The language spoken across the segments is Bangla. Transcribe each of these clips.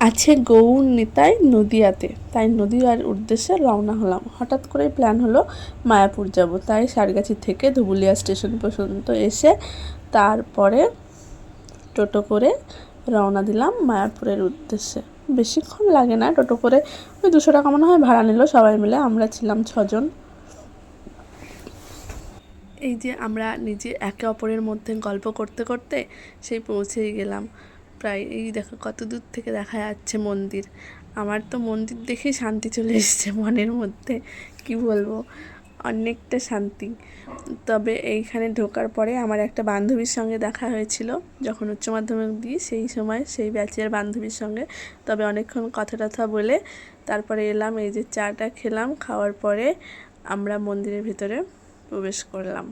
আছে গৌর নিতাই নদিয়াতে। তাই নদীয়ার উদ্দেশ্যে রওনা হলাম। হঠাৎ করে প্ল্যান হলো মায়াপুর যাব। তাই সারগাছি থেকে ধুবুলিয়া স্টেশন পর্যন্ত এসে তারপরে টোটো করে রওনা দিলাম মায়াপুরের উদ্দেশ্যে। বেশিক্ষণ লাগে না টোটো করে। ওই দুশো টাকা মনে হয় ভাড়া নিল সবাই মিলে। আমরা ছিলাম ছজন। এই যে আমরা নিজে একে অপরের মধ্যে গল্প করতে করতে সেই পৌঁছেই গেলাম। প্রায়, এই দেখো কত দূর থেকে দেখা যাচ্ছে মন্দির। আমার তো মন্দির দেখেই শান্তি চলে এসেছে মনের মধ্যে, কি বলব? অনেকটা শান্তি। তবে এইখানে ঢোকার পরে আমার একটা বান্ধবীর সঙ্গে দেখা হয়েছিল, যখন উচ্চ মাধ্যমিক দিই, সেই সময় সেই ব্যাচের বান্ধবীর সঙ্গে। তবে অনেকক্ষণ কথা টথা বলে তারপরে এলাম, এই যে চাটা খেলাম, খাওয়ার পরে আমরা মন্দিরের ভিতরে প্রবেশ করলাম।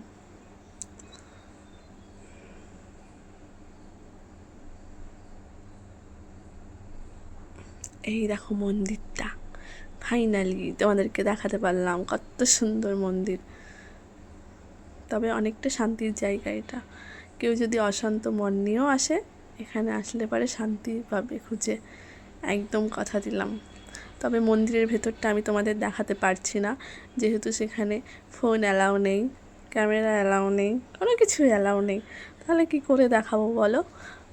এই দেখো মন্দিরটা। ফাইনালি তোমাদেরকে দেখাতে পারলাম কত সুন্দর মন্দির। তবে অনেকটা শান্তির জায়গা এটা। কেউ যদি অশান্ত মন নিয়েও আসে, এখানে আসলে পারে শান্তি পাবে খুঁজে। একদম কথা দিলাম। তবে মন্দিরের ভেতরটা আমি তোমাদের দেখাতে পারছি না। যেহেতু সেখানে ফোন অ্যালাউ নেই ক্যামেরা অ্যালাউ নেই, কোনো কিছু অ্যালাউ নেই। তাহলে কি করে দেখাবো বলো?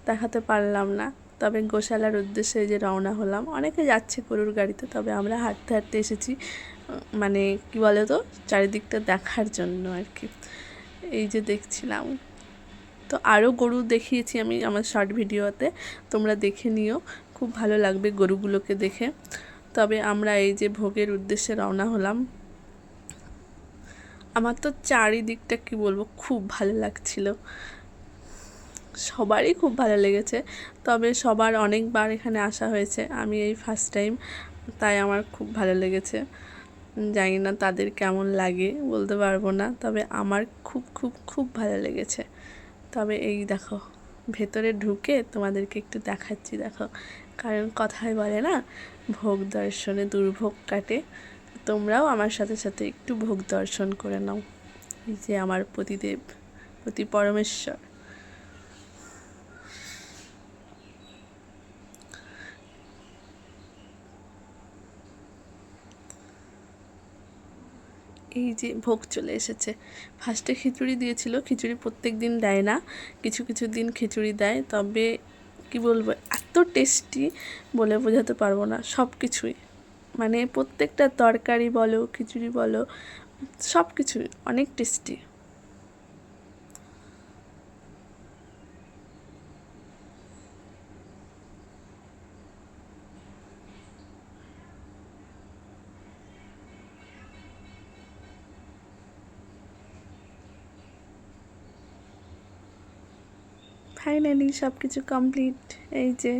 দেখাতে পারলাম না। তবে গোশালার উদ্দেশ্যে যে রওনা হলাম, অনেকে যাচ্ছে গরুর গাড়িতে, তবে আমরা হাঁটতে হাঁটতে এসেছি মানে কি বলে তো, চারিদিকটা দেখার জন্য আর কি। এই যে দেখছিলাম। তো আরও গরু দেখিয়েছি আমি আমার শর্ট ভিডিওতে, তোমরা দেখে নিও, খুব ভালো লাগবে গরুগুলোকে দেখে। তবে আমরা এই যে ভোগের উদ্দেশ্যে রওনা হলাম, আমার তো চারিদিকটা কি বলব, খুব ভালো লাগছিল। সবারই খুব ভালো লেগেছে। তবে সবার অনেকবার এখানে আসা হয়েছে। আমি এই ফার্স্ট টাইম তাই আমার খুব ভালো লেগেছে। জানি না তাদের কেমন লাগে, বলতে পারব না। তবে আমার খুব খুব খুব ভালো লেগেছে। তবে এই দেখো, ভেতরে ঢুকে তোমাদেরকে একটু দেখাচ্ছি, দেখো। কারণ কথায় বলে না, ভোগ দর্শনে দুর্ভোগ কাটে। তোমরাও আমার সাথে সাথে একটু ভোগ দর্শন করে নাও। যে আমার পতিদেব প্রতি পরমেশ্বর। এই যে ভোগ চলে এসেছে। ফার্স্টে খিচুড়ি দিয়েছিল, খিচুড়ি প্রত্যেক দিন দেয় না। কিছু কিছু দিন খিচুড়ি দেয়। তবে কি বলব, এত টেস্টি বলে বোঝাতে পারব না সব কিছুই মানে প্রত্যেকটা তরকারি বলো, খিচুড়ি বলো সব কিছুই অনেক টেস্টি ফাইনালি সব কিছু কমপ্লিট এই যে